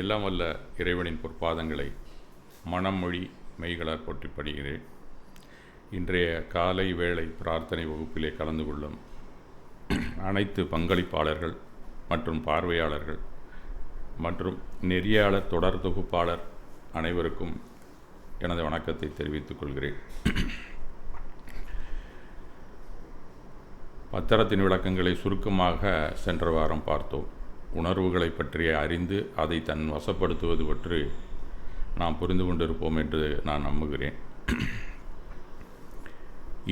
எல்லாம் வல்ல இறைவனின் பொற்பாதங்களை மனம் மொழி மெய்களால் போற்றி படுகிறேன் இன்றைய காலை வேளை பிரார்த்தனை வகுப்பிலே கலந்து கொள்ளும் அனைத்து பங்களிப்பாளர்கள் மற்றும் பார்வையாளர்கள் மற்றும் நெறியாளர் தொடர் தொகுப்பாளர் அனைவருக்கும் எனது வணக்கத்தை தெரிவித்துக் கொள்கிறேன். பத்திரத்தின் விளக்கங்களை சுருக்கமாக சென்ற வாரம் பார்த்தோம். உணர்வுகளை பற்றி அறிந்து அதை தன் வசப்படுத்துவது பற்றி நாம் புரிந்து கொண்டிருப்போம் என்று நான் நம்புகிறேன்.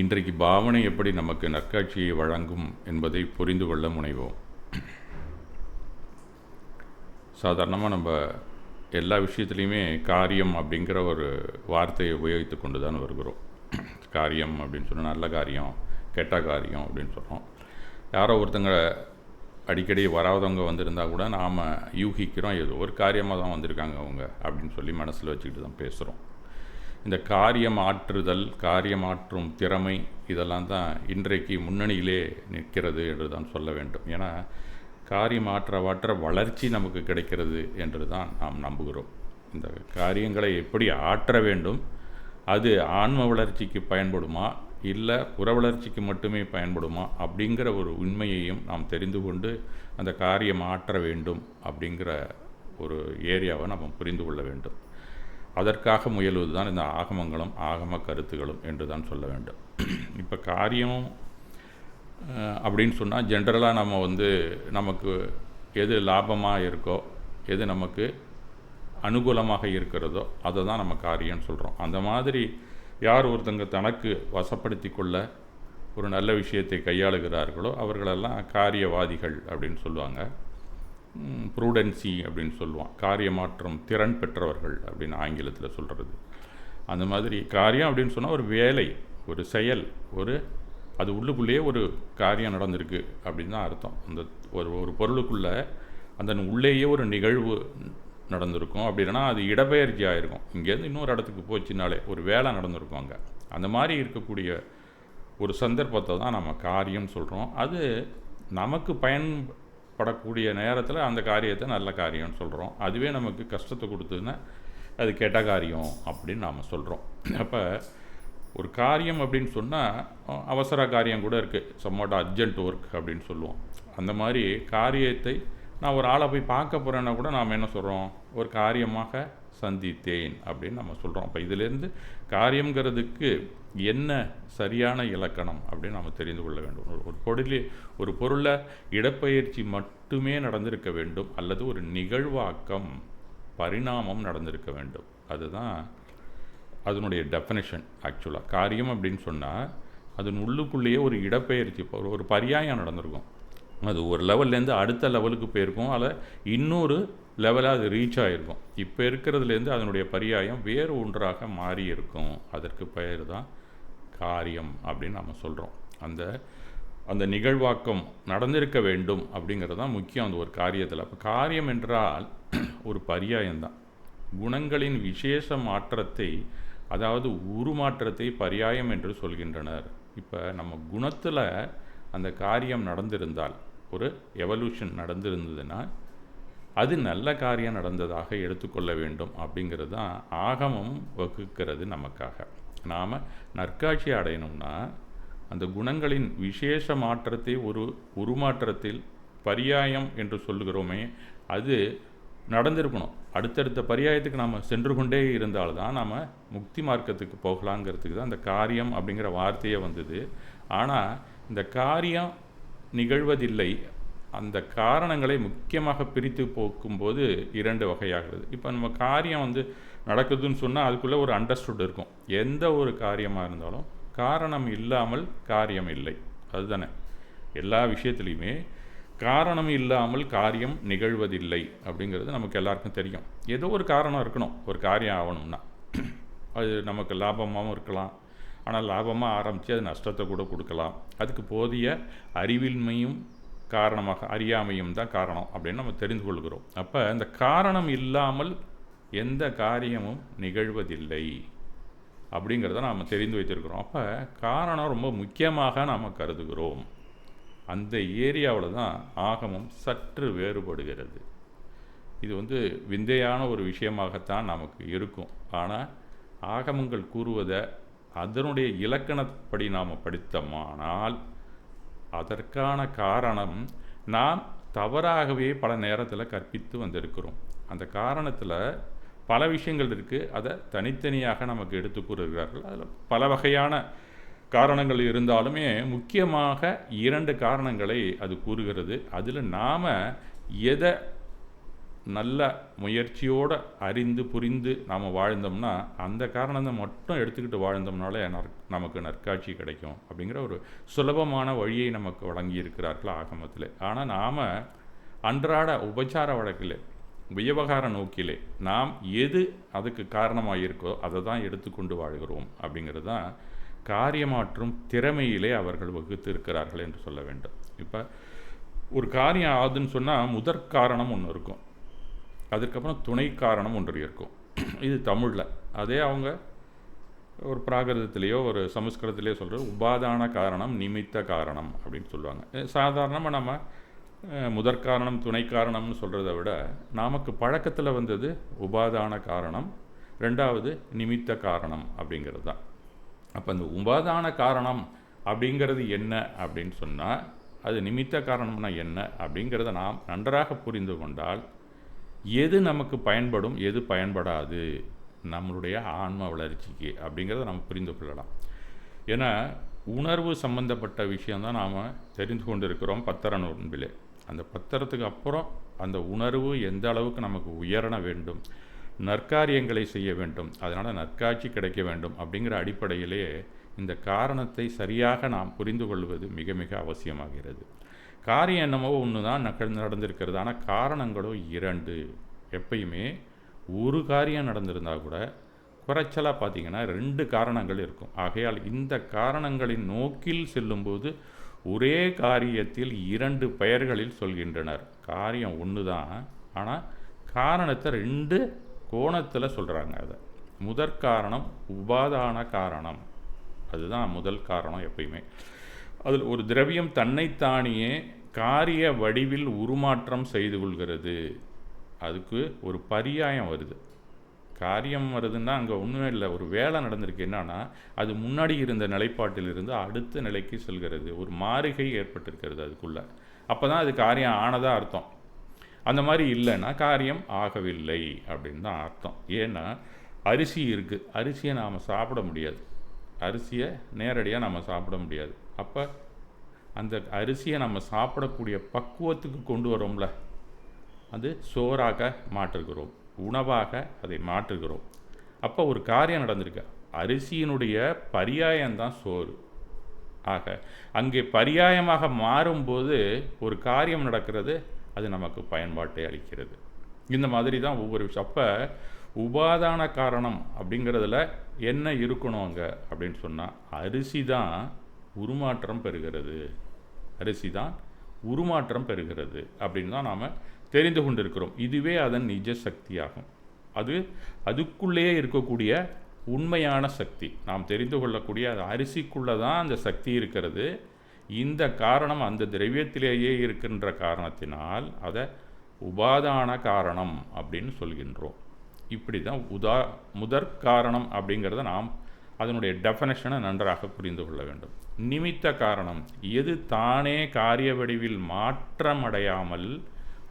இன்றைக்கு பாவனை எப்படி நமக்கு நற்காட்சியை வழங்கும் என்பதை புரிந்து கொள்ள முனைவோம். சாதாரணமாக நம்ம எல்லா விஷயத்துலையுமே காரியம் அப்படிங்கிற ஒரு வார்த்தையை உபயோகித்து கொண்டு தான் வருகிறோம். காரியம் அப்படின்னு சொன்னால் நல்ல காரியம் கெட்ட காரியம் அப்படின்னு சொல்கிறோம் யாரோ ஒருத்தங்க அடிக்கடி வராதவங்க வந்திருந்தால் கூட நாம் யூகிக்கிறோம் ஏதோ ஒரு காரியமாக தான் வந்திருக்காங்க அவங்க அப்படின்னு சொல்லி மனசில் வச்சுக்கிட்டு தான் பேசுகிறோம் இந்த காரியம் ஆற்றுதல் காரியமாற்றும் திறமை இதெல்லாம் தான் இன்றைக்கு முன்னணியிலே நிற்கிறது என்று தான் சொல்ல வேண்டும். ஏன்னா காரியமாற்றவாற்ற வளர்ச்சி நமக்கு கிடைக்கிறது என்று தான் நாம் நம்புகிறோம். இந்த காரியங்களை எப்படி ஆற்ற வேண்டும் அது ஆன்ம வளர்ச்சிக்கு பயன்படுமா இல்லை புற வளர்ச்சிக்கு மட்டுமே பயன்படுமா? அப்படிங்கிற ஒரு உண்மையையும் நாம் தெரிந்து கொண்டு அந்த காரியம் ஆற்ற வேண்டும் அப்படிங்கிற ஒரு ஏரியாவை நம்ம புரிந்து கொள்ள வேண்டும். அதற்காக முயல்வது தான் இந்த ஆகமங்களும் ஆகம கருத்துகளும் என்று தான் சொல்ல வேண்டும். இப்போ காரியம் அப்படின்னு சொன்னால் ஜென்ரலாக நம்ம வந்து நமக்கு எது லாபமாக இருக்கோ எது நமக்கு அனுகூலமாக இருக்கிறதோ அதை தான் நம்ம காரியம்னு சொல்கிறோம் அந்த மாதிரி யார் ஒருத்தங்க தனக்கு வசப்படுத்தி கொள்ள ஒரு நல்ல விஷயத்தை கையாளுகிறார்களோ அவர்களெல்லாம் காரியவாதிகள் அப்படின்னு சொல்லுவாங்க. ப்ரூடென்சி அப்படின்னு சொல்லுவான். காரியமாற்றம் திறன் பெற்றவர்கள் அப்படின்னு ஆங்கிலத்தில் சொல்கிறது அந்த மாதிரி காரியம் அப்படின்னு சொன்னால் ஒரு வேலை ஒரு செயல் ஒரு அது உள்ளுக்குள்ளேயே ஒரு காரியம் நடந்திருக்கு அப்படின்னு தான் அர்த்தம். அந்த ஒரு ஒரு பொருளுக்குள்ளே அந்த உள்ளேயே ஒரு நிகழ்வு நடந்திருக்கும். இல்லைன்னா அது இடப்பெயர்ச்சி ஆகிருக்கும் இங்கேருந்து இன்னொரு இடத்துக்கு போச்சுனாலே ஒரு வேலை நடந்திருக்கும் அங்கே. அந்த மாதிரி இருக்கக்கூடிய ஒரு சந்தர்ப்பத்தை தான் நம்ம காரியம் சொல்கிறோம் அது நமக்கு பயன்படக்கூடிய நேரத்தில் அந்த காரியத்தை நல்ல காரியம்னு சொல்கிறோம் அதுவே நமக்கு கஷ்டத்தை கொடுத்ததுன்னா அது கெட்ட காரியம் அப்படின்னு நாம் சொல்கிறோம் அப்போ ஒரு காரியம் அப்படின்னு சொன்னால் அவசர காரியம் கூட இருக்குது சம்மோட் அர்ஜென்ட் ஒர்க் அப்படின்னு சொல்லுவோம். அந்த மாதிரி காரியத்தை நான் ஒரு ஆளை போய் பார்க்க போகிறேன்னா கூட நாம் என்ன சொல்கிறோம் ஒரு காரியமாக சந்தித்தேன் அப்படின்னு நம்ம சொல்கிறோம் அப்போ இதிலேருந்து காரியங்கிறதுக்கு என்ன சரியான இலக்கணம் அப்படின்னு நம்ம தெரிந்து கொள்ள வேண்டும். ஒரு பொருளில் ஒரு பொருளை இடப்பெயர்ச்சி மட்டுமே நடந்திருக்க வேண்டும். அல்லது ஒரு நிகழ்வாக்கம் பரிணாமம் நடந்திருக்க வேண்டும். அதுதான் அதனுடைய டெஃபனேஷன் ஆக்சுவலாக காரியம் அப்படின்னு சொன்னால் அதன் உள்ளுக்குள்ளேயே ஒரு இடப்பெயர்ச்சி ஒரு பரியாயம் நடந்திருக்கும். அது ஒரு லெவல்லேருந்து அடுத்த லெவலுக்கு போயிருக்கும். அதில் இன்னொரு லெவலாக அது ரீச் ஆகிருக்கும் இப்போ இருக்கிறதுலேருந்து அதனுடைய பரியாயம் வேறு ஒன்றாக மாறி இருக்கும் அதற்கு பெயர் தான் காரியம் அப்படின்னு நம்ம சொல்கிறோம் அந்த அந்த நிகழ்வாக்கம் நடந்திருக்க வேண்டும் அப்படிங்கிறது தான் முக்கியம் அந்த ஒரு காரியத்தில். அப்போ காரியம் என்றால் ஒரு பரியாயம்தான் குணங்களின் விசேஷ மாற்றத்தை அதாவது உருமாற்றத்தை பரியாயம் என்று சொல்கின்றனர். இப்போ நம்ம குணத்தில் அந்த காரியம் நடந்திருந்தால் ஒரு எவல்யூஷன் நடந்திருந்ததுன்னா அது நல்ல காரியம் நடந்ததாக எடுத்துக்கொள்ள வேண்டும் அப்படிங்கிறது தான் ஆகமம் வகுக்கிறது நமக்காக. நாம் நற்காட்சி அடையணும்னா அந்த குணங்களின் விசேஷ மாற்றத்தை ஒரு உருமாற்றத்தில் பரியாயம் என்று சொல்லுகிறோமே அது நடந்திருக்கணும். அடுத்தடுத்த பரியாயத்துக்கு நாம் சென்று கொண்டே இருந்தால்தான் நாம் முக்தி மார்க்கத்துக்கு போகலாங்கிறதுக்கு தான் அந்த காரியம் அப்படிங்கிற வார்த்தையே வந்தது. ஆனால் இந்த காரியம் நிகழ்வதில்லை. அந்த காரணங்களை முக்கியமாக பிரித்து போக்கும்போது இரண்டு வகையாகிறது. இப்போ நம்ம காரியம் வந்து நடக்குதுன்னு சொன்னால் அதுக்குள்ளே ஒரு அண்டர்ஸ்டுட் இருக்கும். எந்த ஒரு காரியமாக இருந்தாலும் காரணம் இல்லாமல் காரியம் இல்லை. அதுதானே. எல்லா விஷயத்துலையுமே காரணம் இல்லாமல் காரியம் நிகழ்வதில்லை அப்படிங்கிறது நமக்கு எல்லாருக்கும் தெரியும். ஏதோ ஒரு காரணம் இருக்கணும். ஒரு காரியம் ஆகணும்னா. அது நமக்கு லாபமாகவும் இருக்கலாம். ஆனால் லாபமாக ஆரம்பித்து அது நஷ்டத்தை கூட கொடுக்கலாம். அதுக்கு போதிய அறிவின்மையும் காரணமாக அறியாமையும் தான் காரணம் அப்படின்னு நம்ம தெரிந்து கொள்கிறோம். அப்போ இந்த காரணம் இல்லாமல் எந்த காரியமும் நிகழ்வதில்லை அப்படிங்கிறத நாம் தெரிந்து வைத்திருக்கிறோம். அப்போ காரணம் ரொம்ப முக்கியமாக நாம் கருதுகிறோம். அந்த ஏரியாவில் தான் ஆகமம் சற்று வேறுபடுகிறது. இது வந்து விந்தையான ஒரு விஷயமாகத்தான் நமக்கு இருக்கும். ஆனால் ஆகமங்கள் கூறுவதை அதனுடைய இலக்கணப்படி நாம் படித்தோமானால் அதற்கான காரணம் நாம் தவறாகவே பல நேரத்தில் கற்பித்து வந்திருக்கிறோம். அந்த காரணத்தில் பல விஷயங்கள் இருக்குது அதை தனித்தனியாக நமக்கு எடுத்து கூறுகிறார்கள். அதில் பல வகையான காரணங்கள் இருந்தாலுமே முக்கியமாக இரண்டு காரணங்களை அது கூறுகிறது. அதில் நாம் எதை நல்ல முயற்சியோடு அறிந்து புரிந்து நாம் வாழ்ந்தோம்னா அந்த காரணத்தை மட்டும் எடுத்துக்கிட்டு வாழ்ந்தோம்னாலே நற் நமக்கு நற்காட்சி கிடைக்கும் அப்படிங்கிற ஒரு சுலபமான வழியை நமக்கு வழங்கியிருக்கிறார்கள் ஆகமத்தில். ஆனால் நாம் அன்றாட உபச்சார வழக்கில் விவகார நோக்கிலே நாம் எது அதுக்கு காரணமாக இருக்கோ அதை தான் எடுத்துக்கொண்டு வாழ்கிறோம் அப்படிங்கிறது தான் காரியமாற்றும் திறமையிலே அவர்கள் வகுத்து இருக்கிறார்கள் என்று சொல்ல வேண்டும். இப்போ ஒரு காரியம் ஆகுதுன்னு சொன்னால் முதற் காரணம் ஒன்று இருக்கும். அதுக்கப்புறம் துணை காரணம் ஒன்று இருக்கும். இது தமிழில். அதே அவங்க ஒரு பிராகிருதத்திலேயோ ஒரு சமஸ்கிருதத்திலேயோ சொல்கிற உபாதான காரணம் நிமித்த காரணம் அப்படின்னு சொல்லுவாங்க. சாதாரணமாக நம்ம முதற்காரணம் துணை காரணம்னு சொல்கிறத விட நமக்கு பழக்கத்தில் வந்தது உபாதான காரணம் ரெண்டாவது நிமித்த காரணம் அப்படிங்கிறது தான். அப்போ அந்த உபாதான காரணம் அப்படிங்கிறது என்ன அப்படின்னு சொன்னால் அது நிமித்த காரணம்னா என்ன அப்படிங்கிறத நாம் நன்றாக புரிந்து கொண்டால் எது நமக்கு பயன்படும் எது பயன்படாது? நம்மளுடைய ஆன்ம வளர்ச்சிக்கு அப்படிங்கிறத நம்ம புரிந்து கொள்ளலாம். ஏன்னா உணர்வு சம்பந்தப்பட்ட விஷயந்தான் நாம் தெரிந்து கொண்டு இருக்கிறோம் பத்திர நோன்பிலே. அந்த பத்திரத்துக்கு அப்புறம் அந்த உணர்வு எந்த அளவுக்கு நமக்கு உயரண வேண்டும் நற்காரியங்களை செய்ய வேண்டும் அதனால் நற்காட்சி கிடைக்க வேண்டும் அப்படிங்கிற அடிப்படையிலேயே இந்த காரணத்தை சரியாக நாம் புரிந்து கொள்வது மிக மிக அவசியமாகிறது. காரியம் என்னமோ ஒன்று தான் நடந்திருக்கிறது. ஆனால் காரணங்களோ இரண்டு. எப்பயுமே ஒரு காரியம் நடந்திருந்தால் கூட குறைச்சலாக பார்த்தீங்கன்னா ரெண்டு காரணங்கள் இருக்கும். ஆகையால் இந்த காரணங்களின் நோக்கில் செல்லும்போது ஒரே காரியத்தில் இரண்டு பெயர்களில் சொல்கின்றனர். காரியம் ஒன்று தான் ஆனால் காரணத்தை ரெண்டு கோணத்தில் சொல்கிறாங்க அதை. முதற் காரணம் உபாதான காரணம். அதுதான் முதல் காரணம் எப்பயுமே. அதில் ஒரு திரவியம் தன்னைத்தானியே காரிய வடிவில் உருமாற்றம் செய்து கொள்கிறது. அதுக்கு ஒரு பரியாயம் வருது. காரியம் வருதுன்னா அங்கே ஒன்றுமே இல்லை. ஒரு வேலை நடந்திருக்கு என்னன்னா அது முன்னாடி இருந்த நிலைப்பாட்டிலிருந்து அடுத்த நிலைக்கு செல்கிறது. ஒரு மாறுகை ஏற்பட்டிருக்கிறது அதுக்குள்ளே. அப்போ தான் அது காரியம் ஆனதாக அர்த்தம். அந்த மாதிரி இல்லைன்னா காரியம் ஆகவில்லை அப்படின்னு தான் அர்த்தம். ஏன்னா அரிசி இருக்குது அரிசியை நாம் சாப்பிட முடியாது. அரிசியை நேரடியாக நம்ம சாப்பிட முடியாது. அப்போ அந்த அரிசியை நம்ம சாப்பிடக்கூடிய பக்குவத்துக்கு கொண்டு வரோம்ல அது சோறாக மாற்றுகிறோம் உணவாக அதை மாற்றுகிறோம். அப்போ ஒரு காரியம் நடந்திருக்கு. அரிசியினுடைய பரியாயம்தான் சோறு. ஆக அங்கே பரியாயமாக மாறும்போது ஒரு காரியம் நடக்கிறது அது நமக்கு பயன்பாட்டை அளிக்கிறது. இந்த மாதிரி தான் ஒவ்வொரு விஷயம். அப்போ உபாதான காரணம் அப்படிங்கிறதுல என்ன இருக்கணும் அங்கே அப்படின்னு சொன்னால் அரிசி தான் உருமாற்றம் பெறுகிறது. அரிசி தான் உருமாற்றம் பெறுகிறது அப்படின்னு தான் நாம் தெரிந்து கொண்டிருக்கிறோம். இதுவே அதன் நிஜ சக்தியாகும். அது அதுக்குள்ளேயே இருக்கக்கூடிய உண்மையான சக்தி. நாம் தெரிந்து கொள்ளக்கூடிய அது அரிசிக்குள்ளே தான் அந்த சக்தி இருக்கிறது. இந்த காரணம் அந்த திரவியத்திலேயே இருக்கின்ற காரணத்தினால் அதை உபாதான காரணம் அப்படின்னு சொல்கின்றோம். இப்படி தான் உதா முதற் காரணம் அப்படிங்கிறத நாம் அதனுடைய டெஃபனேஷனை நன்றாக புரிந்து கொள்ள வேண்டும். நிமித்த காரணம் எது தானே காரிய வடிவில் மாற்றமடையாமல்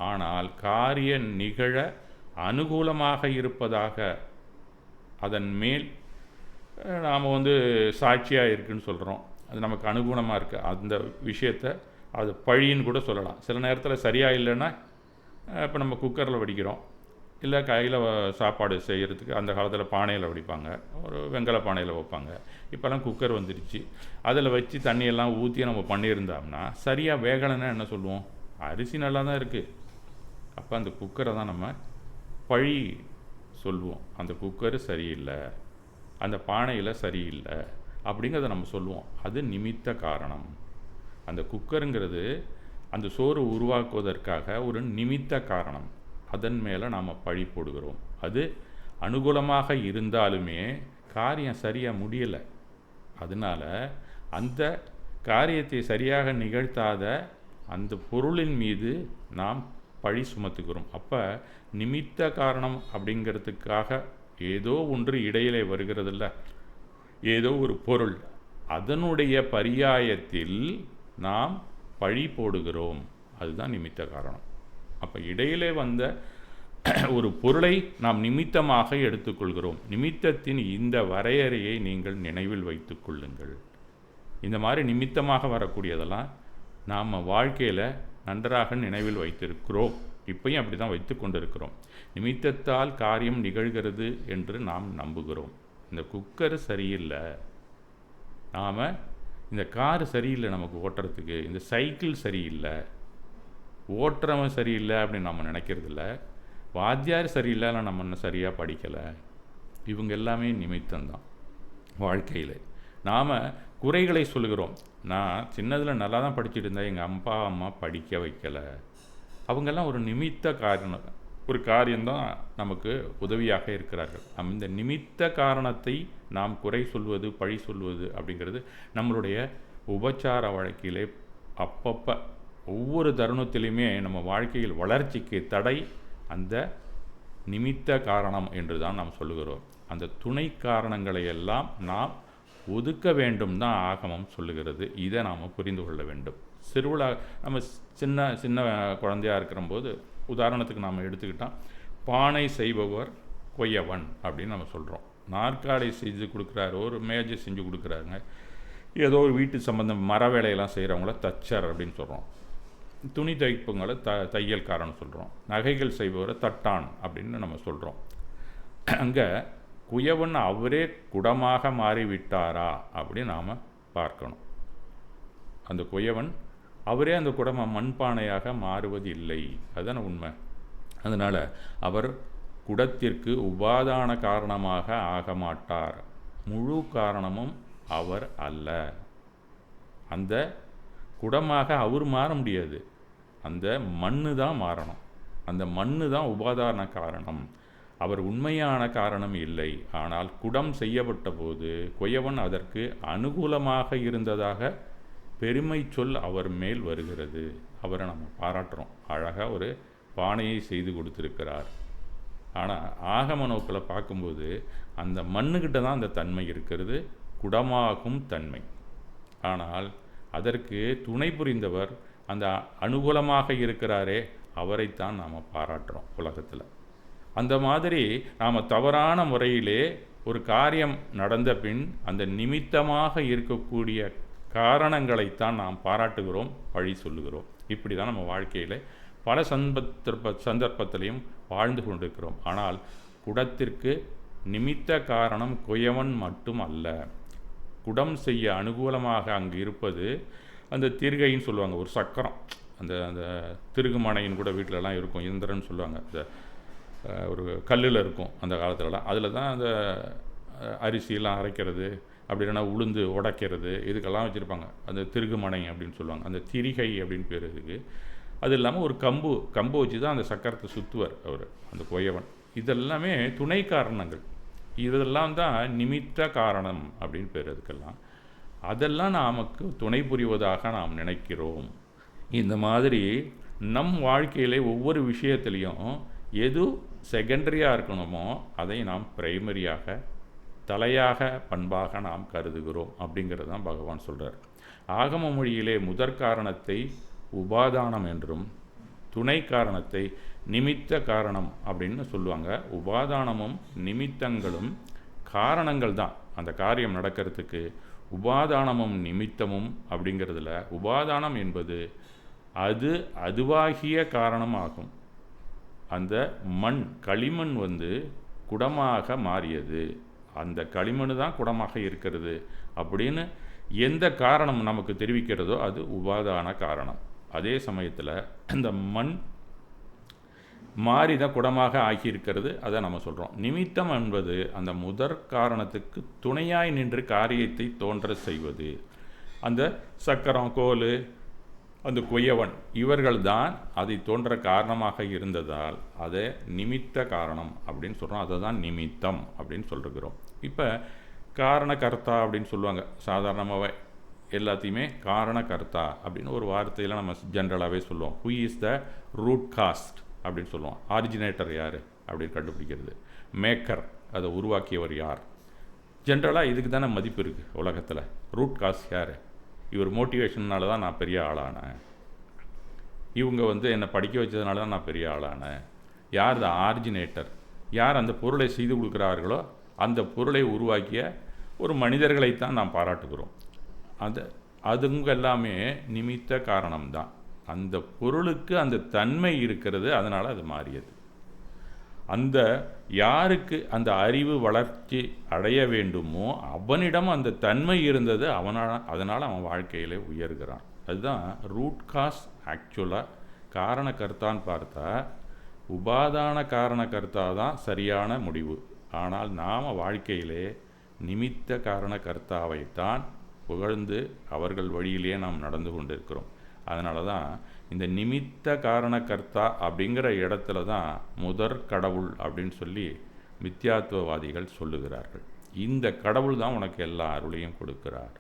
ஆனால் காரிய நிகழ அனுகூலமாக இருப்பதாக அதன் மேல் நாம் வந்து சாட்சியாக இருக்குன்னு சொல்கிறோம் அது நமக்கு அனுகூலமாக இருக்குது அந்த விஷயத்தை அது பழின்னு கூட சொல்லலாம். சில நேரத்தில் சரியாக இல்லைன்னா இப்போ நம்ம குக்கரில் வடிக்கிறோம். இல்லை கையில் சாப்பாடு செய்கிறதுக்கு அந்த காலத்தில் பானையில் வடிப்பாங்க. ஒரு வெங்கல பானையில் வைப்பாங்க. இப்போல்லாம் குக்கர் வந்துடுச்சு அதில் வச்சு தண்ணியெல்லாம் ஊற்றி நம்ம பண்ணியிருந்தோம்னா சரியாக வேகலைன்னா என்ன சொல்லுவோம்? அரிசி நல்லா தான் இருக்குது அப்போ அந்த குக்கரை தான் நம்ம பழி சொல்லுவோம். அந்த குக்கரு சரியில்லை. அந்த பானையில் சரியில்லை அப்படிங்கிறத நம்ம சொல்லுவோம். அது நிமித்த காரணம். அந்த குக்கருங்கிறது அந்த சோறு உருவாக்குவதற்காக ஒரு நிமித்த காரணம். அதன் மேலே நாம் பழி போடுகிறோம். அது அனுகூலமாக இருந்தாலுமே காரியம் சரியாக முடியலை. அதனால் அந்த காரியத்தை சரியாக நிகழ்த்தாத அந்த பொருளின் மீது நாம் பழி சுமத்துக்கிறோம் அப்போ நிமித்த காரணம் அப்படிங்கிறதுக்காக ஏதோ ஒன்று இடையிலே வருகிறதில்ல. ஏதோ ஒரு பொருள். அதனுடைய பரியாயத்தில் நாம் பழி போடுகிறோம். அதுதான் நிமித்த காரணம். அப்போ இடையிலே வந்த ஒரு பொருளை நாம் நிமித்தமாக எடுத்துக்கொள்கிறோம். நிமித்தத்தின் இந்த வரையறையை நீங்கள் நினைவில் வைத்து கொள்ளுங்கள். இந்த மாதிரி நிமித்தமாக வரக்கூடியதெல்லாம் நாம் வாழ்க்கையில் நன்றாக நினைவில் வைத்திருக்கிறோம். இப்பயும் அப்படி தான் வைத்து கொண்டிருக்கிறோம். நிமித்தத்தால் காரியம் நிகழ்கிறது என்று நாம் நம்புகிறோம். இந்த குக்கர் சரியில்லை. நாம் இந்த கார் சரியில்லை நமக்கு ஓட்டுறதுக்கு. இந்த சைக்கிள் சரியில்லை. ஓட்டுறவன் சரியில்லை அப்படின்னு நம்ம நினைக்கிறதில்ல. வாத்தியார் சரியில்லை ஆனால் நம்ம இன்னும் சரியாக படிக்கலை. இவங்க எல்லாமே நிமித்தம்தான் வாழ்க்கையில். நாம் குறைகளை சொல்லுகிறோம். நான் சின்னதில் நல்லா தான் படிச்சுட்டு இருந்தேன். எங்கள் அப்பா அம்மா படிக்க வைக்கலை. அவங்கெல்லாம் ஒரு நிமித்த காரணம் ஒரு காரியம்தான் நமக்கு உதவியாக இருக்கிறார்கள். அந்த நிமித்த காரணத்தை நாம் குறை சொல்வது பழி சொல்வது அப்படிங்கிறது நம்மளுடைய உபச்சார வழக்கிலே அப்பப்போ ஒவ்வொரு தருணத்திலையுமே நம்ம வாழ்க்கையில் வளர்ச்சிக்கு தடை அந்த நிமித்த காரணம் என்று தான் நாம் சொல்லுகிறோம். அந்த துணை காரணங்களை எல்லாம் நாம் ஒதுக்க வேண்டும் தான் ஆகமம் சொல்லுகிறது. இதை நாம் புரிந்து கொள்ள வேண்டும். சிறுவிழா நம்ம சின்ன சின்ன குழந்தையாக இருக்கிறம்போது உதாரணத்துக்கு நாம் எடுத்துக்கிட்டால் பானை செய்பவர் கொய்யவன் அப்படின்னு நம்ம சொல்கிறோம் நாற்காலை செஞ்சு கொடுக்குறாரு ஒரு மேஜை செஞ்சு கொடுக்குறாங்க ஏதோ ஒரு வீட்டு சம்மந்தம் மர வேலையெல்லாம் செய்கிறவங்கள தச்சர் அப்படின்னு சொல்கிறோம் துணி தைப்புங்களை த தையல்காரன் சொல்கிறோம் நகைகள் செய்பவரை தட்டான் அப்படின்னு நம்ம சொல்கிறோம் அங்கே குயவன் அவரே குடமாக மாறிவிட்டாரா அப்படின்னு நாம் பார்க்கணும். அந்த குயவன் அவரே அந்த குடம மண்பானையாக மாறுவது இல்லை அதுதானே உண்மை. அதனால் அவர் குடத்திற்கு உபாதான காரணமாக ஆக மாட்டார். முழு காரணமும் அவர் அல்ல. அந்த குடமாக அவர் மாற முடியாது. அந்த மண்ணு தான் மாறணும். அந்த மண்ணு தான் உபாதான காரணம். அவர் உண்மையான காரணம் இல்லை. ஆனால் குடம் செய்யப்பட்ட போது கொயவன் அதற்கு அனுகூலமாக இருந்ததாக பெருமை சொல் அவர் மேல் வருகிறது. அவரை நம்ம பாராட்டுறோம். அழகாக ஒரு பானையை செய்து கொடுத்துருக்கிறார். ஆனால் ஆகம நோக்கில் பார்க்கும்போது அந்த மண்ணுக்கிட்ட தான் அந்த தன்மை இருக்கிறது. குடமாகும் தன்மை. ஆனால் அதற்கு துணை புரிந்தவர் அந்த அனுகூலமாக இருக்கிறாரே அவரைத்தான் நாம் பாராட்டுறோம் உலகத்தில். அந்த மாதிரி நாம் தவறான முறையிலே ஒரு காரியம் நடந்த பின் அந்த நிமித்தமாக இருக்கக்கூடிய காரணங்களைத்தான் நாம் பாராட்டுகிறோம் வழி சொல்லுகிறோம். இப்படி தான் நம்ம வாழ்க்கையில் பல சந்தர்ப்ப சந்தர்ப்பத்திலையும் வாழ்ந்து கொண்டிருக்கிறோம். ஆனால் குடத்திற்கு நிமித்த காரணம் குயவன் மட்டும் அல்ல குடம் செய்ய அனுகூலமாக அங்கு இருப்பது அந்த திருகைன்னு சொல்லுவாங்க ஒரு சக்கரம். அந்த அந்த திருகுமனையின் கூட வீட்டிலலாம் இருக்கும் இந்திரன் சொல்லுவாங்க அந்த ஒரு கல்லில் இருக்கும் அந்த காலத்துலலாம். அதில் தான் அந்த அரிசியெல்லாம் அரைக்கிறது அப்படி இல்லைன்னா உளுந்து உடைக்கிறது இதுக்கெல்லாம் வச்சுருப்பாங்க. அந்த திருகுமனை அப்படின்னு சொல்லுவாங்க. அந்த திரிகை அப்படின்னு பேர் இதுக்கு. அது இல்லாமல் ஒரு கம்பு கம்பு வச்சு தான் அந்த சக்கரத்தை சுற்றுவார் அவர் அந்த கொயவன் இதெல்லாமே துணை காரணங்கள் இதெல்லாம் தான் நிமித்த காரணம் அப்படின்னு பேர் அதுக்கெல்லாம். அதெல்லாம் நமக்கு துணை புரிவதாக நாம் நினைக்கிறோம். இந்த மாதிரி நம் வாழ்க்கையிலே ஒவ்வொரு விஷயத்துலேயும் எது செகண்டரியாக இருக்கணுமோ அதை நாம் பிரைமரியாக தலையாக பண்பாக நாம் கருதுகிறோம் அப்படிங்கிறது தான் பகவான் சொல்கிறார் ஆகம மொழியிலே முதற் காரணத்தை உபாதானம் என்றும் துணை காரணத்தை நிமித்த காரணம் அப்படின்னு சொல்லுவாங்க. உபாதானமும் நிமித்தங்களும் காரணங்கள் தான். அந்த காரியம் நடக்கிறதுக்கு உபாதானமும் நிமித்தமும் அப்படிங்கிறதுல உபாதானம் என்பது அது அதுவாகிய காரணமாகும். அந்த மண் களிமண் வந்து குடமாக மாறியது. அந்த களிமண் தான் குடமாக இருக்கிறது அப்படின்னு எந்த காரணம் நமக்கு தெரிவிக்கிறதோ அது உபாதான காரணம். அதே சமயத்தில் இந்த மண் மாறி தான் குடமாக ஆகியிருக்கிறது அதை நம்ம சொல்கிறோம் நிமித்தம் என்பது அந்த முதற் காரணத்துக்கு துணையாய் நின்று காரியத்தை தோன்ற செய்வது. அந்த சக்கரம் கோல் அந்த கொய்யவன் இவர்கள் தான் அதை தோன்ற காரணமாக இருந்ததால் அதை நிமித்த காரணம் அப்படின்னு சொல்கிறோம் அதை தான் நிமித்தம் அப்படின்னு சொல்லிருக்கிறோம் இப்போ காரண கர்த்தா அப்படின்னு சொல்லுவாங்க. சாதாரணமாகவே எல்லாத்தையுமே காரணகர்த்தா அப்படின்னு ஒரு வார்த்தையில் நம்ம ஜென்ரலாகவே சொல்லுவோம். Who is the root cause அப்படின்னு சொல்லுவோம் ஆரிஜினேட்டர் யார் அப்படின்னு கண்டுபிடிக்கிறது. மேக்கர் அதை உருவாக்கியவர் யார்? ஜென்ரலாக இதுக்கு தானே மதிப்பு இருக்குது உலகத்தில். ரூட் காஸ் யார்? இவர் மோட்டிவேஷன்னால தான் நான் பெரிய ஆளானேன் இவங்க வந்து என்னை படிக்க வச்சதுனால தான் நான் பெரிய ஆளானேன் யார் த ஆரிஜினேட்டர் யார் அந்த பொருளை செய்து கொடுக்குறார்களோ அந்த பொருளை உருவாக்கிய ஒரு மனிதர்களைத்தான் நாம் பாராட்டுகிறோம். அது அதுங்க எல்லாமே நிமித்த காரணம்தான். அந்த பொருளுக்கு அந்த தன்மை இருக்கிறது அதனால் அது மாறியது. அந்த யாருக்கு அந்த அறிவு வளர்ச்சி அடைய வேண்டுமோ அவனிடம் அந்த தன்மை இருந்தது அவனால் அதனால் அவன் வாழ்க்கையிலே உயர்கிறான். அதுதான் ரூட் காஸ் ஆக்சுவலாக காரணக்கர்த்தான்னு பார்த்தா உபாதான காரணக்கர்த்தா தான் சரியான முடிவு. ஆனால் நாம் வாழ்க்கையிலே நிமித்த காரணக்கர்த்தாவைத்தான் புகழ்ந்து அவர்கள் வழியிலே நாம் நடந்து கொண்டிருக்கிறோம். அதனால தான் இந்த நிமித்த காரணக்கர்த்தா அப்படிங்கிற இடத்துல தான் முதற் கடவுள் அப்படின்னு சொல்லி மித்யாத்துவவாதிகள் சொல்லுகிறார்கள். இந்த கடவுள் தான் உனக்கு எல்லா அருளையும் கொடுக்கிறார்.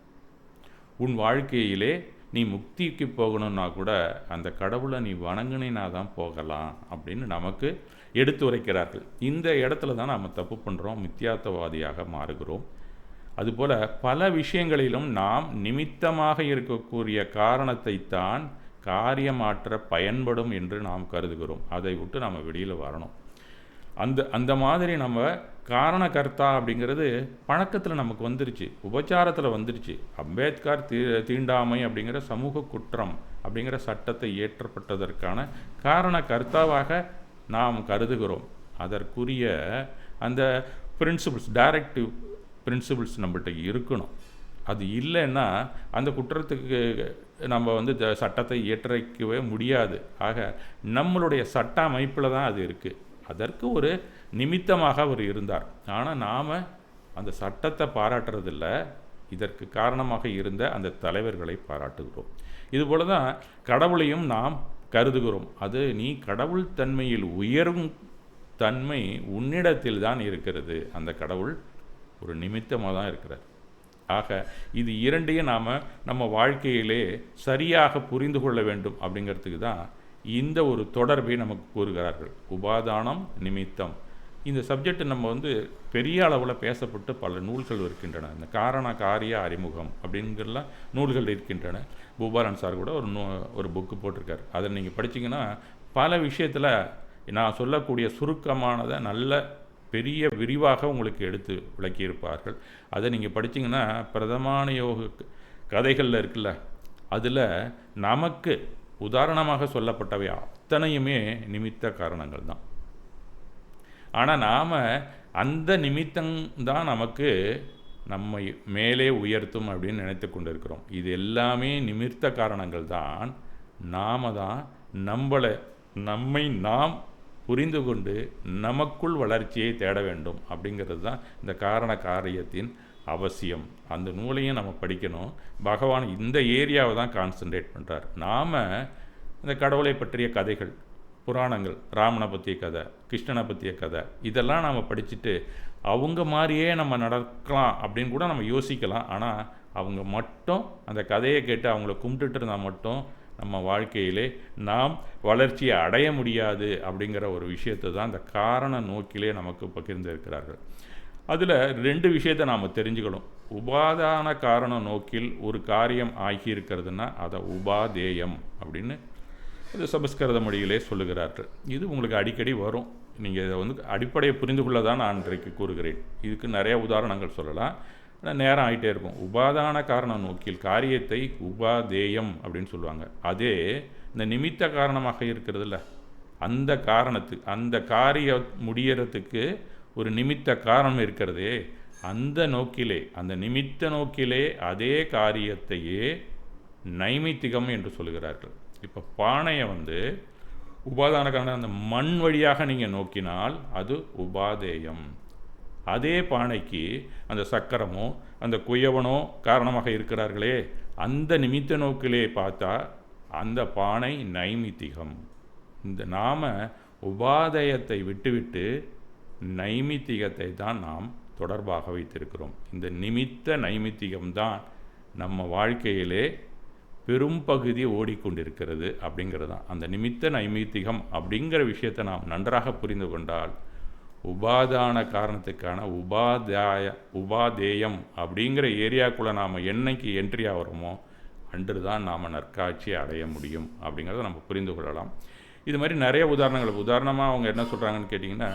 உன் வாழ்க்கையிலே நீ முக்திக்கு போகணும்னா கூட அந்த கடவுளை நீ வணங்குனினா தான் போகலாம் அப்படின்னு நமக்கு எடுத்து உரைக்கிறார்கள் இந்த இடத்துல தான் நாம் தப்பு பண்ணுறோம் மித்தியாத்தவாதியாக மாறுகிறோம். அதுபோல் பல விஷயங்களிலும் நாம் நிமித்தமாக இருக்கக்கூடிய காரணத்தை தான் காரியமாற்ற பயன்படும் என்று நாம் கருதுகிறோம். அதை விட்டு நம்ம வெளியில் வரணும். அந்த அந்த மாதிரி நம்ம காரணகர்த்தா அப்படிங்கிறது பழக்கத்தில் நமக்கு வந்துருச்சு. உபச்சாரத்தில் வந்துருச்சு. அம்பேத்கர் தீ தீண்டாமை அப்படிங்கிற சமூக குற்றம் அப்படிங்கிற சட்டத்தை ஏற்றப்பட்டதற்கான காரண கர்த்தாவாக நாம் கருதுகிறோம். அதற்குரிய அந்த பிரின்சிபிள்ஸ் டைரக்டிவ் பிரின்சிபிள்ஸ் நம்மள்கிட்ட இருக்கணும். அது இல்லைன்னா அந்த குற்றத்துக்கு நம்ம வந்து த- சட்டத்தை இயற்றிக்கவே முடியாது. ஆக நம்மளுடைய சட்ட அமைப்பில் தான் அது இருக்குது அதற்கு ஒரு நிமித்தமாக அவர் இருந்தார். ஆனால் நாம் அந்த சட்டத்தை பாராட்டுறதில்ல. இதற்கு காரணமாக இருந்த அந்த தலைவர்களை பாராட்டுகிறோம். இதுபோல தான் கடவுளையும் நாம் கருதுகிறோம். அது நீ கடவுள் தன்மையில் உயரும் தன்மை உன்னிடத்தில் தான் இருக்கிறது. அந்த கடவுள் ஒரு நிமித்தமாக தான் இருக்கிறார். ஆக இது இரண்டையும் நாம் நம்ம வாழ்க்கையிலே சரியாக புரிந்து கொள்ள வேண்டும் அப்படிங்கிறதுக்கு தான் இந்த ஒரு தொடர்பை நமக்கு கூறுகிறார்கள். உபாதானம் நிமித்தம். இந்த சப்ஜெக்ட் நம்ம வந்து பெரிய அளவில் பேசப்பட்டு பல நூல்கள் இருக்கின்றன. இந்த காரண காரிய அறிமுகம் அப்படிங்கிறலாம் நூல்கள் இருக்கின்றன. பூபாலன் சார் கூட ஒரு நூ ஒரு புக்கு போட்டிருக்கார். அதை நீங்கள் படிச்சீங்கன்னா பல விஷயத்தில் நான் சொல்லக்கூடிய சுருக்கமானதை நல்ல பெரிய விரிவாக உங்களுக்கு எடுத்து விளக்கியிருப்பார்கள். அதை நீங்கள் படித்தீங்கன்னா பிரதமான யோக கதைகளில் இருக்குல்ல அதில் நமக்கு உதாரணமாக சொல்லப்பட்டவை அத்தனையுமே நிமித்த காரணங்கள் தான். ஆனால் நாம் அந்த நிமித்தம்தான் நமக்கு நம்மை மேலே உயர்த்தும் அப்படின்னு நினைத்து கொண்டிருக்கிறோம். இது எல்லாமே நிமித்த காரணங்கள் தான். நாம தான் நம்மளை நம்மை நாம் புரிந்து கொண்டு நமக்குள் வளர்ச்சியை தேட வேண்டும் அப்படிங்கிறது தான் இந்த காரண காரியத்தின் அவசியம். அந்த நூலையும் நம்ம படிக்கணும். பகவான் இந்த ஏரியாவை தான் கான்சென்ட்ரேட் பண்ணுறார் நாம் இந்த கடவுளை பற்றிய கதைகள் புராணங்கள் ராமனை பற்றிய கதை கிருஷ்ணனை பற்றிய கதை இதெல்லாம் நாம் படிச்சுட்டு அவங்க மாதிரியே நம்ம நடக்கலாம் அப்படின்னு கூட நம்ம யோசிக்கலாம். ஆனால் அவங்க மட்டும் அந்த கதையை கேட்டு அவங்கள கும்பிட்டுட்டு இருந்தால் மட்டும் நம்ம வாழ்க்கையிலே நாம் வளர்ச்சியை அடைய முடியாது அப்படிங்கிற ஒரு விஷயத்தை தான் அந்த காரண நோக்கிலே நமக்கு பகிர்ந்திருக்கிறார்கள். அதில் ரெண்டு விஷயத்தை நாம் தெரிஞ்சுக்கணும். உபாதான காரண நோக்கில் ஒரு காரியம் ஆகியிருக்கிறதுனா அதை உபாதேயம் அப்படின்னு அது சமஸ்கிருத மொழியிலே சொல்லுகிறார்கள். இது உங்களுக்கு அடிக்கடி வரும். நீங்கள் இதை வந்து அடிப்படையை புரிந்து கொள்ள தான் நான் இன்றைக்கு கூறுகிறேன். இதுக்கு நிறைய உதாரணங்கள் சொல்லலாம். ஆனால் நேரம் ஆகிட்டே இருக்கும். உபாதான காரணம் நோக்கில் காரியத்தை உபாதேயம் அப்படின்னு சொல்லுவாங்க. அதே இந்த நிமித்த காரணமாக இருக்கிறதுல அந்த காரணத்துக்கு அந்த காரியம் முடியறதுக்கு ஒரு நிமித்த காரணம் இருக்கிறதே அந்த நோக்கிலே அந்த நிமித்த நோக்கிலே அதே காரியத்தையே நைமித்திகம் என்று சொல்கிறார்கள் இப்போ பானையை வந்து உபாதான காரணம் அந்த மண் வழியாக நீங்கள் நோக்கினால் அது உபாதேயம். அதே பானைக்கு அந்த சக்கரமோ அந்த குயவனோ காரணமாக இருக்கிறார்களே அந்த நிமித்த நோக்கிலே பார்த்தா அந்த பானை நைமித்திகம். இந்த நாம உபாதயத்தை விட்டுவிட்டு நைமித்திகத்தை தான் நாம் தொடர்பாக வைத்திருக்கிறோம். இந்த நிமித்த நைமித்திகம்தான் நம்ம வாழ்க்கையிலே பெரும் பகுதி ஓடிக்கொண்டிருக்கிறது அப்படிங்கிறது தான் அந்த நிமித்த நைமித்திகம் அப்படிங்கிற விஷயத்தை நாம் நன்றாக புரிந்து கொண்டால் உபாதான காரணத்துக்கான உபாதாய உபாதேயம் அப்படிங்கிற ஏரியாக்குள்ளே நாம் என்னைக்கு என்ட்ரி ஆகிறோமோ அன்று தான் நாம் நற்காட்சி அடைய முடியும் அப்படிங்கிறத நம்ம புரிந்து கொள்ளலாம். இது மாதிரி நிறைய உதாரணங்கள். உதாரணமாக அவங்க என்ன சொல்கிறாங்கன்னு கேட்டிங்கன்னா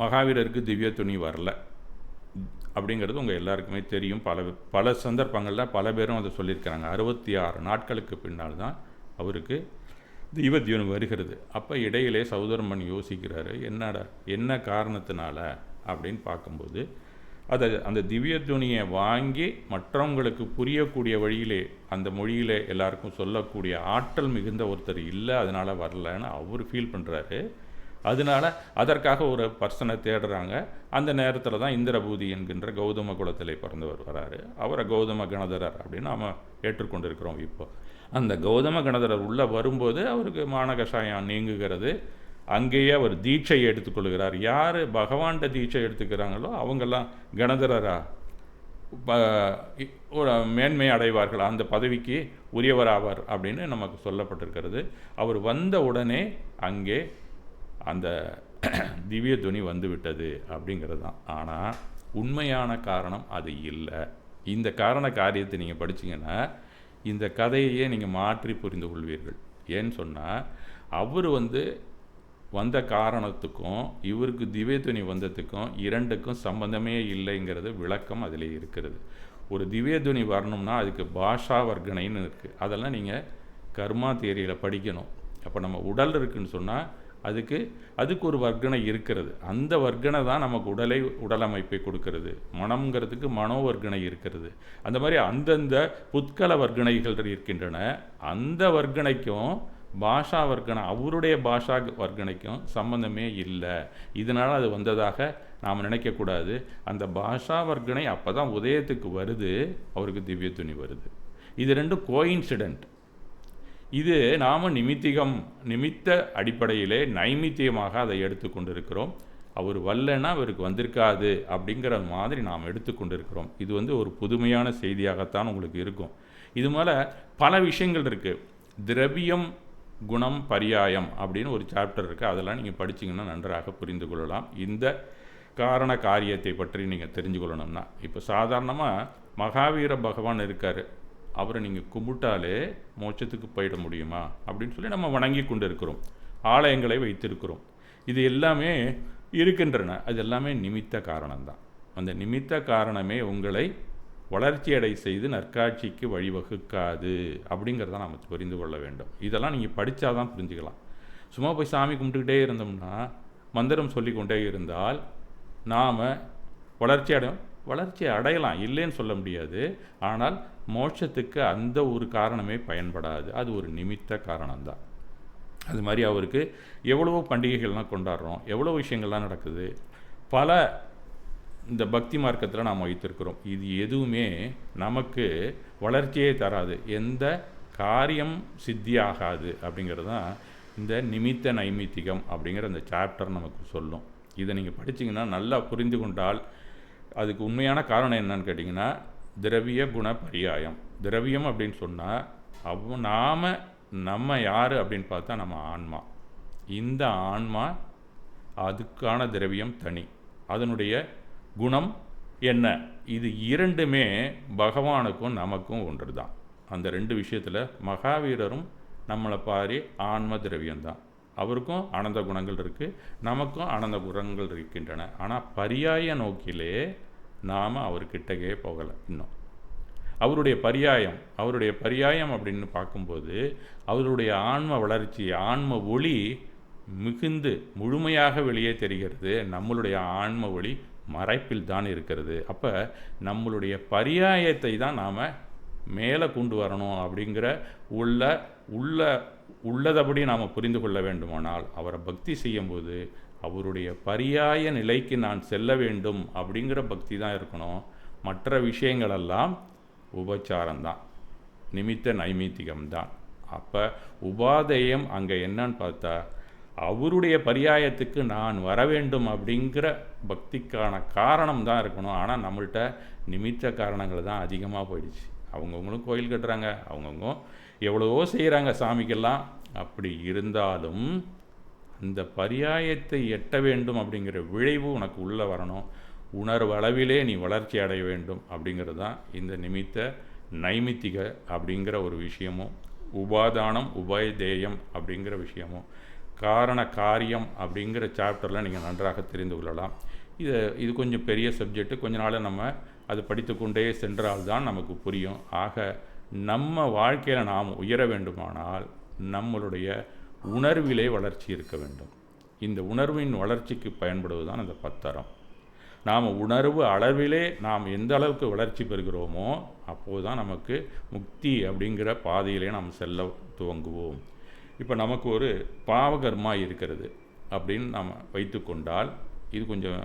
மகாவீரருக்கு திவ்ய துணி வரல அப்படிங்கிறது உங்கள் எல்லாருக்குமே தெரியும். பல பல சந்தர்ப்பங்களில் பல பேரும் அதை சொல்லியிருக்கிறாங்க. அறுபத்தி ஆறு நாட்களுக்கு பின்னால் தான் அவருக்கு தீபத்யூனி வருகிறது. அப்போ இடையிலே சௌதர்மன் யோசிக்கிறாரு என்னடா என்ன காரணத்தினால? அப்படின்னு பார்க்கும்போது அதை அந்த திவ்ய துணியை வாங்கி மற்றவங்களுக்கு புரியக்கூடிய வழியிலே அந்த மொழியிலே எல்லாருக்கும் சொல்லக்கூடிய ஆற்றல் மிகுந்த ஒருத்தர் இல்லை அதனால் வரலன்னு அவர் ஃபீல் பண்ணுறாரு அதனால அதற்காக ஒரு பர்சனை தேடுறாங்க. அந்த நேரத்தில் தான் இந்திரபூதி என்கின்ற கௌதம குலத்திலே பிறந்தவர் வராரு. அவரை கௌதம கணதரர் அப்படின்னு நாம் ஏற்றுக்கொண்டிருக்கிறோம் இப்போது அந்த கௌதம கணதரர் உள்ளே வரும்போது அவருக்கு மானகஷாயம் நீங்குகிறது. அங்கேயே அவர் தீட்சை எடுத்துக்கொள்கிறார். யார் பகவான்கிட்ட தீட்சை எடுத்துக்கிறாங்களோ அவங்கெல்லாம் கணதரரா? ஒரு மேன்மை அடைவார்கள். அந்த பதவிக்கு உரியவராவார் அப்படின்னு நமக்கு சொல்லப்பட்டிருக்கிறது. அவர் வந்த உடனே அங்கே அந்த திவ்ய துணி வந்துவிட்டது அப்படிங்கிறது தான். ஆனால் உண்மையான காரணம் அது இல்லை. இந்த காரண காரியத்தை நீங்கள் படிச்சிங்கன்னா இந்த கதையையே நீங்கள் மாற்றி புரிந்து கொள்வீர்கள். ஏன்னு சொன்னால் அவர் வந்து வந்த காரணத்துக்கும் இவருக்கு திவ்ய துணி வந்ததுக்கும் இரண்டுக்கும் சம்பந்தமே இல்லைங்கிறது விளக்கம் அதில் இருக்கிறது. ஒரு திவ்ய துணி வரணும்னா அதுக்கு பாஷா வர்க்கணைன்னு இருக்குது அதெல்லாம் நீங்கள் கர்மா தேரியில் படிக்கணும். அப்போ நம்ம உடல் இருக்குன்னு சொன்னால் அதுக்கு அதுக்கு ஒரு வர்க்கணை இருக்கிறது. அந்த வர்க்கணை தான் நமக்கு உடலை உடலமைப்பை கொடுக்கிறது. மனம்ங்கிறதுக்கு மனோ வர்க்கணை இருக்கிறது. அந்த மாதிரி அந்தந்த புத்கல வர்க்கணைகள் இருக்கின்றன. அந்த வர்க்கணைக்கும் பாஷா வர்க்கணை அவருடைய பாஷா வர்க்கணைக்கும் சம்பந்தமே இல்லை. இதனால் அது வந்ததாக நாம் நினைக்கக்கூடாது. அந்த பாஷா வர்க்கணை அப்போ தான் உதயத்துக்கு வருது அவருக்கு திவ்ய துணி வருது. இது ரெண்டும் கோயின்சிடென்ட் இது நாம் நிமித்திகம் நிமித்த அடிப்படையிலே நைமித்தியமாக அதை எடுத்துக்கொண்டிருக்கிறோம் அவர் வல்லன்னா அவருக்கு வந்திருக்காது அப்படிங்கிற மாதிரி நாம் எடுத்துக்கொண்டிருக்கிறோம் இது வந்து ஒரு புதுமையான செய்தியாகத்தான் உங்களுக்கு இருக்கும். இது மேலே பல விஷயங்கள் இருக்குது திரவியம் குணம் பரியாயம் அப்படின்னு ஒரு சாப்டர் இருக்குது அதெல்லாம் நீங்கள் படிச்சிங்கன்னா நன்றாக புரிந்து கொள்ளலாம். இந்த காரண காரியத்தை பற்றி நீங்கள் தெரிஞ்சு கொள்ளணும்னா. இப்போ சாதாரணமாக மகாவீர பகவான் இருக்கார். அவரை நீங்கள் கும்பிட்டாலே மோட்சத்துக்கு போயிட முடியுமா? அப்படின்னு சொல்லி நம்ம வணங்கி கொண்டு இருக்கிறோம் ஆலயங்களை வைத்திருக்கிறோம். இது எல்லாமே இருக்கின்றன. அது எல்லாமே நிமித்த காரணம்தான். அந்த நிமித்த காரணமே உங்களை வளர்ச்சியடை செய்து நற்காட்சிக்கு வழிவகுக்காது அப்படிங்கிறத நாம் புரிந்து கொள்ள வேண்டும். இதெல்லாம் நீங்கள் படித்தா தான் புரிஞ்சுக்கலாம். சும்மா போய் சாமி கும்பிட்டுக்கிட்டே இருந்தோம்னா மந்திரம் சொல்லிக்கொண்டே இருந்தால் நாம் வளர்ச்சி அடையும் வளர்ச்சி அடையலாம். இல்லைன்னு சொல்ல முடியாது. ஆனால் மோட்சத்துக்கு அந்த ஒரு காரணமே பயன்படாது. அது ஒரு நிமித்த காரணம்தான். அது மாதிரி அவருக்கு எவ்வளவோ பண்டிகைகள்லாம் கொண்டாடுறோம். எவ்வளோ விஷயங்கள்லாம் நடக்குது. பல இந்த பக்தி மார்க்கத்தில் நாம் வைத்திருக்கிறோம். இது எதுவுமே நமக்கு வளர்ச்சியே தராது. எந்த காரியம் சித்தியாகாது அப்படிங்கிறது தான் இந்த நிமித்த நைமித்திகம் அப்படிங்கிற அந்த சாப்டர் நமக்கு சொல்லும். இதை நீங்கள் படிச்சிங்கன்னா நல்லா புரிந்து கொண்டால் அதுக்கு உண்மையான காரணம் என்னன்னு கேட்டிங்கன்னா திரவிய குண பரியாயம். திரவியம் அப்படின்னு சொன்னால் அவ் நாம் நம்ம யார் அப்படின்னு பார்த்தா நம்ம ஆன்மா. இந்த ஆன்மா அதுக்கான திரவியம் தனி. அதனுடைய குணம் என்ன? இது இரண்டுமே பகவானுக்கும் நமக்கும் ஒன்று தான் அந்த ரெண்டு விஷயத்தில் மகாவீரரும் நம்மளை பாரி ஆன்ம திரவியம்தான். அவருக்கும் ஆனந்த குணங்கள் இருக்குது நமக்கும் ஆனந்த குணங்கள் இருக்கின்றன. ஆனால் பரியாய நோக்கிலே நாம் அவர்கிட்டக்கே போகலை இன்னும். அவருடைய பரியாயம் அவருடைய பரியாயம் அப்படின்னு பார்க்கும்போது அவருடைய ஆன்ம வளர்ச்சி ஆன்ம ஒளி மிகுந்து முழுமையாக வெளியே தெரிகிறது. நம்மளுடைய ஆன்ம ஒளி மறைப்பில் தான் இருக்கிறது. அப்போ நம்மளுடைய பரியாயத்தை தான் நாம் மேலே கொண்டு வரணும் அப்படிங்கிற உள்ள உள்ள உள்ளதபடி நாம் புரிந்து கொள்ள வேண்டுமானால் அவரை பக்தி செய்யும்போது அவருடைய பரியாய நிலைக்கு நான் செல்ல வேண்டும் அப்படிங்கிற பக்தி தான் இருக்கணும். மற்ற விஷயங்களெல்லாம் உபச்சாரம்தான். நிமித்த நைமித்திகம்தான். அப்போ உபாதேயம் அங்கே என்னன்னு பார்த்தா அவருடைய பரியாயத்துக்கு நான் வர வேண்டும் அப்படிங்கிற பக்திக்கான காரணம் தான் இருக்கணும். ஆனால் நம்மள்ட்ட நிமித்த காரணங்கள் தான் அதிகமாக போயிடுச்சு. அவங்கவுங்களும் கோயில் கட்டுறாங்க. அவங்கவுங்க எவ்வளவோ செய்கிறாங்க சாமிக்கெல்லாம். அப்படி இருந்தாலும் இந்த பரியாயத்தை எட்ட வேண்டும் அப்படிங்கிற விளைவு உனக்கு உள்ளே வரணும். உணர்வு அளவிலே நீ வளர்ச்சி அடைய வேண்டும் அப்படிங்கிறது தான் இந்த நிமித்த நைமித்திக அப்படிங்கிற ஒரு விஷயமும் உபாதானம் உபயதேயம் அப்படிங்கிற விஷயமும் காரண காரியம் அப்படிங்கிற சாப்டரில் நீங்கள் நன்றாக தெரிந்து கொள்ளலாம். இது இது கொஞ்சம் பெரிய சப்ஜெக்ட்டு கொஞ்ச நாள் நம்ம அது படித்துக்கொண்டே சென்றால்தான் சென்றால் தான் நமக்கு புரியும். ஆக நம்ம வாழ்க்கையில் நாம் உயர வேண்டுமானால் நம்மளுடைய உணர்விலே வளர்ச்சி இருக்க வேண்டும். இந்த உணர்வின் வளர்ச்சிக்கு பயன்படுவதுதான் அந்த பத்தரம். நாம் உணர்வு அளவிலே நாம் எந்த அளவுக்கு வளர்ச்சி பெறுகிறோமோ அப்போது தான் நமக்கு முக்தி அப்படிங்கிற பாதையிலே நாம் செல்ல துவங்குவோம். இப்போ நமக்கு ஒரு பாவகர்மா இருக்கிறது அப்படின்னு நாம் வைத்து கொண்டால் இது கொஞ்சம்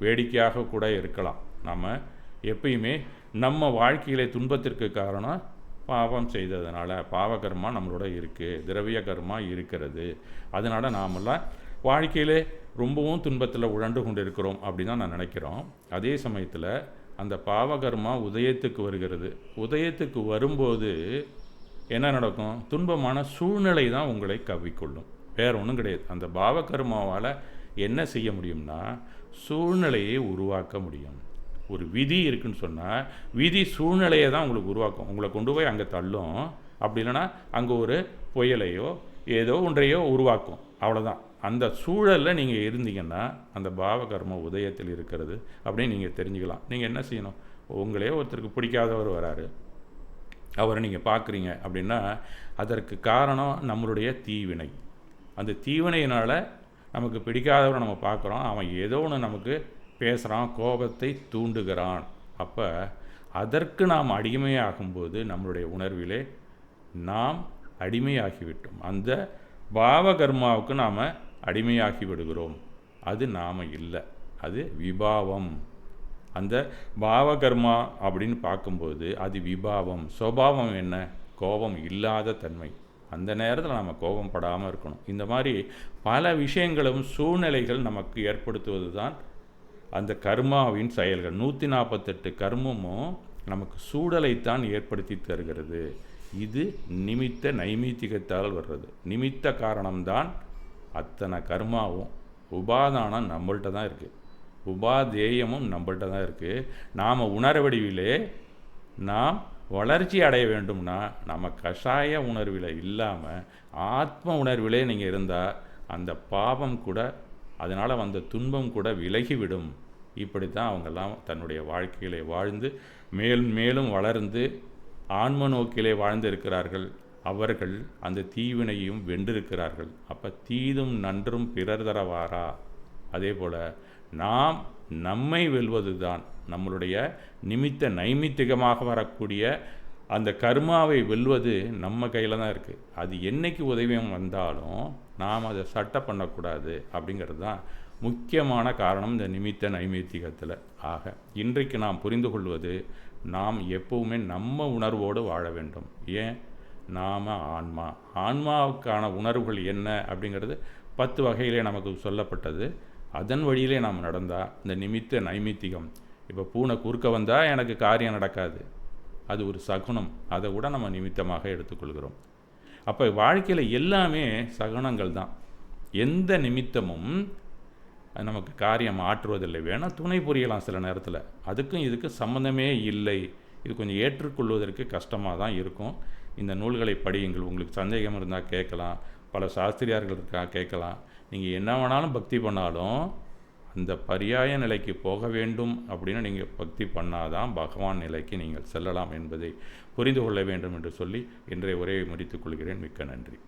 வேடிக்கையாக கூட இருக்கலாம். நம்ம எப்பயுமே நம்ம வாழ்க்கையிலே துன்பத்திற்கு காரணம் பாவம் செய்ததுனால பாவகர்மா நம்மளோட இருக்குது திரவிய கர்மா இருக்கிறது. அதனால் நாமெல்லாம் வாழ்க்கையிலே ரொம்பவும் துன்பத்தில் உழண்டு கொண்டு இருக்கிறோம் அப்படின்னு தான் நான் நினைக்கிறோம். அதே சமயத்தில் அந்த பாவகர்மா உதயத்துக்கு வருகிறது. உதயத்துக்கு வரும்போது என்ன நடக்கும்? துன்பமான சூழ்நிலை தான் உங்களை கவிக்கொள்ளும் வேற ஒன்றும் கிடையாது. அந்த பாவகர்மாவால் என்ன செய்ய முடியும்னா சூழ்நிலையை உருவாக்க முடியும். ஒரு விதி இருக்குன்னு சொன்னால் விதி சூழ்நிலையை தான் உங்களுக்கு உருவாக்கும். உங்களை கொண்டு போய் அங்கே தள்ளும். அப்படி இல்லைன்னா அங்கே ஒரு புயலையோ ஏதோ ஒன்றையோ உருவாக்கும். அவ்வளோதான் அந்த சூழலில் நீங்கள் இருந்தீங்கன்னா அந்த பாவகர்ம உதயத்தில் இருக்கிறது அப்படின்னு நீங்கள் தெரிஞ்சுக்கலாம். நீங்கள் என்ன செய்யணும்? உங்களே ஒருத்தருக்கு பிடிக்காதவர் வராரு. அவரை நீங்கள் பார்க்குறீங்க அப்படின்னா அதற்கு காரணம் நம்மளுடைய தீவினை. அந்த தீவினையினால் நமக்கு பிடிக்காதவரை நம்ம பார்க்குறோம். அவன் ஏதோ ஒன்று நமக்கு பேசுகிறான் கோபத்தை தூண்டுகிறான். அப்போ அதற்கு நாம் அடிமையாகும்போது நம்மளுடைய உணர்விலே நாம் அடிமையாகிவிட்டோம். அந்த பாவகர்மாவுக்கு நாம் அடிமையாகி விடுகிறோம். அது நாம் இல்லை. அது விபாவம். அந்த பாவகர்மா அப்படின்னு பார்க்கும்போது அது விபாவம். சுபாவம் என்ன? கோபம் இல்லாத தன்மை. அந்த நேரத்தில் நம்ம கோபம் படாமல் இருக்கணும். இந்த மாதிரி பல விஷயங்களும் சூழ்நிலைகள் நமக்கு ஏற்படுத்துவது தான் அந்த கர்மாவின் செயல்கள். நூற்றி நாற்பத்தெட்டு கர்மமும் நமக்கு சூழலைத்தான் ஏற்படுத்தி தருகிறது. இது நிமித்த நைமித்திகத்தால் வர்றது. நிமித்த காரணம்தான் அத்தனை கர்மாவும் உபாதானம் நம்மள்கிட்ட தான் இருக்குது உபாதேயமும் நம்மள்கிட்ட தான் இருக்குது நாம் உணர வடிவிலே நாம் வளர்ச்சி அடைய வேண்டும்னா நம்ம கஷாய உணர்வில் இல்லாமல் ஆத்ம உணர்விலே நீங்கள் இருந்தால் அந்த பாவம் கூட அதனால் வந்த துன்பம் கூட விலகிவிடும். இப்படி தான் அவங்கெல்லாம் தன்னுடைய வாழ்க்கையிலே வாழ்ந்து மேல் மேலும் வளர்ந்து ஆன்ம நோக்கிலே வாழ்ந்திருக்கிறார்கள். அவர்கள் அந்த தீவினையும் வென்றிருக்கிறார்கள். அப்போ தீதும் நன்றும் பிறர் தரவாரா? அதே போல் நாம் நம்மை வெல்வது தான் நம்மளுடைய நிமித்த நைமித்திகமாக வரக்கூடிய அந்த கர்மாவை வெல்வது நம்ம கையில் தான் இருக்குது அது என்றைக்கு உதவியம் வந்தாலும் நாம் அதை சட்டை பண்ணக்கூடாது அப்படிங்கிறது தான் முக்கியமான காரணம் இந்த நிமித்த நைமித்திகத்தில். ஆக இன்றைக்கு நாம் புரிந்து கொள்வது நாம் எப்பவுமே நம்ம உணர்வோடு வாழ வேண்டும். ஏன்? நாம் ஆன்மா. ஆன்மாவுக்கான உணர்வுகள் என்ன அப்படிங்கிறது பத்து வகையிலே நமக்கு சொல்லப்பட்டது. அதன் வழியிலே நாம் நடந்தால் இந்த நிமித்த நைமித்திகம். இப்போ பூனை குறுக்க வந்தால் எனக்கு காரியம் நடக்காது. அது ஒரு சகுனம். அதை கூட நம்ம நிமித்தமாக எடுத்துக்கொள்கிறோம். அப்போ வாழ்க்கையில் எல்லாமே சகுனங்கள் தான். எந்த நிமித்தமும் நமக்கு காரியம் ஆற்றுவதில்லை. வேணால் துணை புரியலாம் சில நேரத்தில். அதுக்கும் இதுக்கு சம்மந்தமே இல்லை. இது கொஞ்சம் ஏற்றுக்கொள்வதற்கு கஷ்டமாக தான் இருக்கும். இந்த நூல்களை படியுங்கள். உங்களுக்கு சந்தேகம் இருந்தால் கேட்கலாம். பல சாஸ்திரியார்கள் இருக்கா கேட்கலாம். நீங்கள் என்ன வேணாலும் பக்தி பண்ணாலும் அந்த பரியாய நிலைக்கு போக வேண்டும் அப்படின்னு நீங்கள் பக்தி பண்ணாதான் பகவான் நிலைக்கு நீங்கள் செல்லலாம் என்பதை புரிந்து கொள்ள வேண்டும் என்று சொல்லி இன்றைய உரையை முடித்துக் கொள்கிறேன். மிக்க நன்றி.